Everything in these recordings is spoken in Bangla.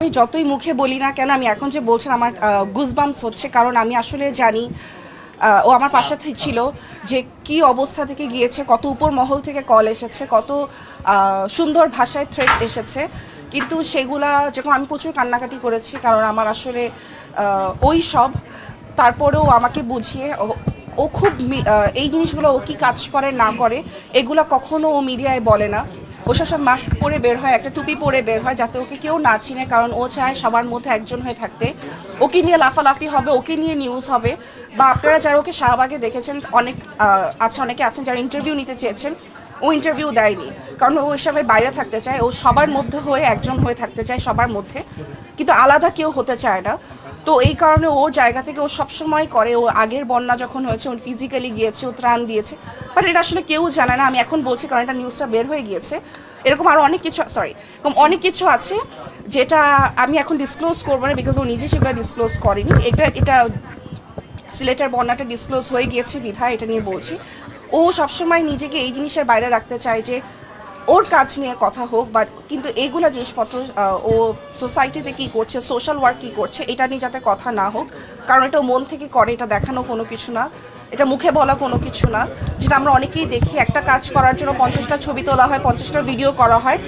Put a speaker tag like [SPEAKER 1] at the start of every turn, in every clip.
[SPEAKER 1] আমি যতই মুখে বলি না কেন আমি এখন যে বলছেন আমার গুজবামস হচ্ছে কারণ আমি আসলে জানি ও আমার পাশে ছিল যে কি অবস্থা থেকে গিয়েছে কত উপর মহল থেকে কল এসেছে কত সুন্দর ভাষায় থ্রেট এসেছে। কিন্তু সেগুলা যখন আমি প্রচুর কান্নাকাটি করেছি কারণ আমার আসলে ওই সব তারপরেও আমাকে বুঝিয়ে ও- খুব এই জিনিসগুলো ও কি কাজ করে না করে এগুলো কখনো ও মিডিয়ায় বলে না। ও সব মাস্ক পরে বের হয়, একটা টুপি পরে বের হয় যাতে ওকে কেউ না চিনে, কারণ ও চায় সবার মধ্যে একজন হয়ে থাকতে। ওকে নিয়ে লাফালাফি হবে, ওকে নিয়ে নিউজ হবে। বা আপনারা যারা ওকে শাহবাগে দেখেছেন, অনেক আছে, অনেকে আছেন যারা ইন্টারভিউ নিতে চেয়েছেন ও ইন্টারভিউ দেয়নি। কারণ ও এসবের বাইরে থাকতে চায়। ও সবার মধ্যে হয়ে একজন হয়ে থাকতে চায় সবার মধ্যে। কিন্তু আলাদা কেউ হতে চায় না। তো এই কারণে ওর জায়গা থেকে ও সবসময় করে। ও আগের বন্যা যখন হয়েছে, ও ফিজিক্যালি গিয়েছে, ও ত্রাণ দিয়েছে। বাট এটা আসলে কেউ জানে না। আমি এখন বলছি কারণ এটা নিউজটা বের হয়ে গিয়েছে। এরকম আরও অনেক কিছু সরি এরকম অনেক কিছু আছে যেটা আমি এখন ডিসক্লোজ করব না বিকজ ও নিজে সেগুলো ডিসক্লোজ করেনি। এটা এটা সিলেটের বন্যাটা ডিসক্লোজ হয়ে গিয়েছে বিধায়, এটা নিয়ে বলছি। ও সবসময় নিজেকে এই জিনিসের বাইরে রাখতে চায় যে ওর কাজ নিয়ে কথা হোক বাট কিন্তু এইগুলো জিনিসপত্র ও সোসাইটিতে কি করছে সোশ্যাল ওয়ার্ক কি করছে এটা নিয়ে যাতে কথা না হোক কারণ এটা মন থেকে করে এটা দেখানো কোনো কিছু না এটা মুখে বলা কোনো কিছু না যেটা আমরা অনেকেই দেখি একটা কাজ করার জন্য পঞ্চাশটা ছবি তোলা হয় পঞ্চাশটা ভিডিও করা হয়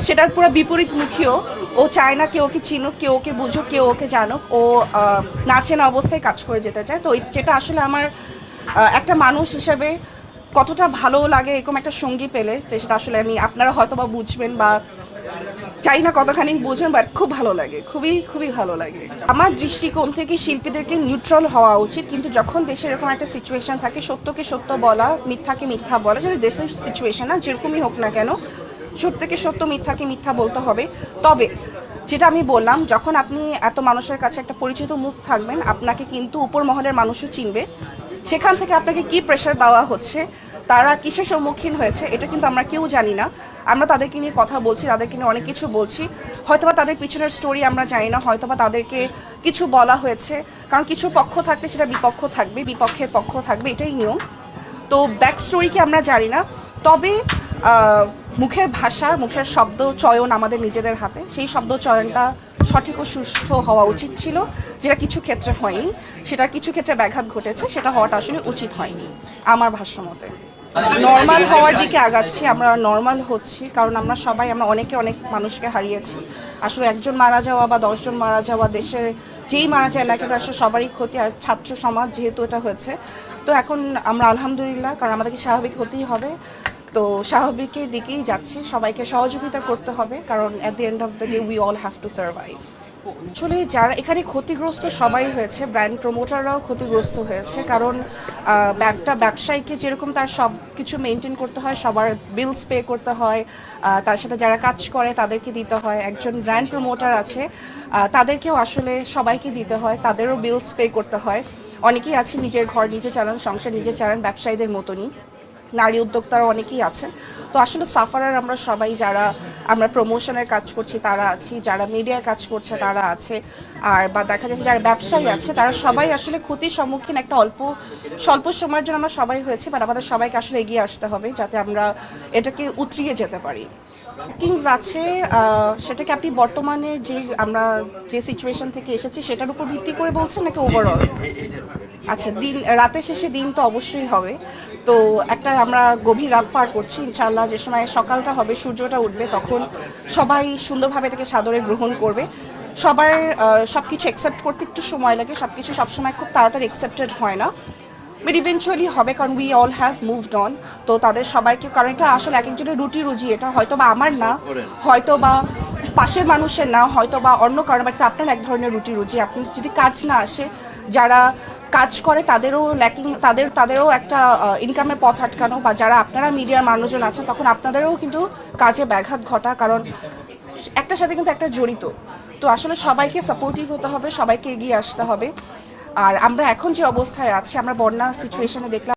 [SPEAKER 1] সেটার পুরো বিপরীত বিপরীতমুখীও ও চায় না কেউ ওকে চিনুক কেউ ওকে বুঝুক কেউ ওকে জানুক ও আহ, না অবস্থায় কাজ করে যেতে চায় তো যেটা আসলে আমার একটা মানুষ হিসেবে কতটা ভালো লাগে এরকম একটা সঙ্গী পেলে যে সেটা আসলে আমি, আপনারা হয়তো বা বুঝবেন বা চাই না কতখানি বুঝবেন বাট খুব ভালো লাগে, খুবই খুবই ভালো লাগে। আমার দৃষ্টিকোণ থেকে শিল্পীদেরকে নিউট্রাল হওয়া উচিত, কিন্তু যখন দেশে এরকম একটা সিচুয়েশন থাকে, সত্যকে সত্য বলা, মিথ্যাকে মিথ্যা বলা, যেটা দেশের সিচুয়েশন না, যেরকমই হোক না কেন, সত্যকে সত্য, মিথ্যাকে মিথ্যা বলতে হবে। তবে যেটা আমি বললাম, যখন আপনি এত মানুষের কাছে একটা পরিচিত মুখ থাকবেন, আপনাকে কিন্তু উপর মহলের মানুষও চিনবে। সেখান থেকে আপনাকে কি প্রেশার দেওয়া হচ্ছে, তারা কিসের সম্মুখীন হয়েছে, এটা কিন্তু আমরা কেউ জানি না। আমরা তাদেরকে নিয়ে কথা বলছি, তাদেরকে নিয়ে অনেক কিছু বলছি। হয়তোবা তাদের পিছনের স্টোরি আমরা জানি না, হয়তোবা তাদেরকে কিছু বলা হয়েছে। কারণ কিছু পক্ষ থাকলে সেটা বিপক্ষ থাকবে, বিপক্ষের পক্ষ থাকবে, এটাই নিয়ম। তো ব্যাক স্টোরিকে আমরা জানি না, তবে মুখের ভাষা, মুখের শব্দ চয়ন আমাদের নিজেদের হাতে। সেই শব্দ চয়নটা সঠিক ও সুষ্ঠু হওয়া উচিত ছিল। যেটা কিছু ক্ষেত্রে হয়নি সেটা কিছু ক্ষেত্রে ব্যাঘাত ঘটেছে, সেটা হওয়াটা আসলে উচিত হয়নি, আমার ভাষ্য মতে। নর্মাল হওয়ার দিকে আগাচ্ছি, আমরা নর্মাল হচ্ছি, কারণ আমরা সবাই, আমরা অনেকে অনেক মানুষকে হারিয়েছি। আসলে একজন মারা যাওয়া বা দশজন মারা যাওয়া, দেশের যেই মারা যায় না কেন, আসলে সবারই ক্ষতি, আর ছাত্র সমাজ যেহেতু এটা হয়েছে। তো এখন আমরা আলহামদুলিল্লাহ, কারণ আমাদেরকে স্বাভাবিক হতেই হবে। তো স্বাভাবিকের দিকেই যাচ্ছি। সবাইকে সহযোগিতা করতে হবে, কারণ at the end of the day we all have to survive আসলে যারা এখানে ক্ষতিগ্রস্ত সবাই হয়েছে ব্র্যান্ড প্রমোটাররাও ক্ষতিগ্রস্ত হয়েছে, কারণ একটা ব্যবসায়ীকে যেরকম তার সব কিছু মেনটেন করতে হয়, সবার বিলস পে করতে হয় তার সাথে যারা কাজ করে তাদেরকে দিতে হয়। একজন ব্র্যান্ড প্রমোটার আছে তাদেরকেও আসলে সবাইকে দিতে হয়, তাদেরও বিলস পে করতে হয়। অনেকেই আছে নিজের ঘর নিজে চালান, সংসার নিজে চালান, ব্যবসায়ীদের মতনই। নারী উদ্যোক্তারা অনেকেই আছেন। তো আসলে সাফারার আমরা সবাই যারা আমরা প্রমোশনের কাজ করছি, তারা আছি। যারা মিডিয়ায় কাজ করছে, তারা আছে। আর বা দেখা যাচ্ছে যারা ব্যবসায়ী আছে, তারা সবাই আসলে ক্ষতির সম্মুখীন একটা অল্প, স্বল্প সময়ের জন্য আমরা সবাই হয়েছে বাট আমাদের সবাইকে আসলে এগিয়ে আসতে হবে যাতে আমরা এটাকে উতরিয়ে যেতে পারি। কিংস আছে সেটাকে আপনি বর্তমানে যে আমরা যে সিচুয়েশন থেকে এসেছি, সেটার উপর ভিত্তি করে বলছেন নাকি ওভারঅল আচ্ছা দিন, রাতের শেষে দিন তো অবশ্যই হবে। তো একটা আমরা গভীর রাত পার করছি, ইনশাআল্লাহ যে সময় সকালটা হবে, সূর্যটা উঠবে, তখন সবাই সুন্দরভাবে এটাকে সাদরে গ্রহণ করবে। সবার সব কিছু অ্যাকসেপ্ট করতে একটু সময় লাগে সব কিছু সবসময় খুব তাড়াতাড়ি অ্যাকসেপ্টেড হয় না। বাট ইভেনচুয়ালি হবে, কারণ we all have moved on তো তাদের সবাইকে, কারণ এটা আসলে এক একজনের রুটি রুজি, এটা হয়তো বা আমার না হয়তো বা পাশের মানুষের না হয়তো বা অন্য কারণে বাট আপনার এক ধরনের রুটি রুজি। আপনি যদি কাজ না আসে, যারা কাজ করে, তাদেরও ল্যাকিং তাদের, তাদেরও একটা ইনকামের পথ আটকানো বা যারা আপনারা মিডিয়ার মানুষজন আছেন, তখন আপনাদেরও কিন্তু কাজে ব্যাঘাত ঘটা। কারণ একটার সাথে কিন্তু একটা জড়িত। তো আসলে সবাইকে সাপোর্টিভ হতে হবে, সবাইকে এগিয়ে আসতে হবে। আর আমরা এখন যে অবস্থায় আছি, আমরা বন্যা সিচুয়েশনে দেখলাম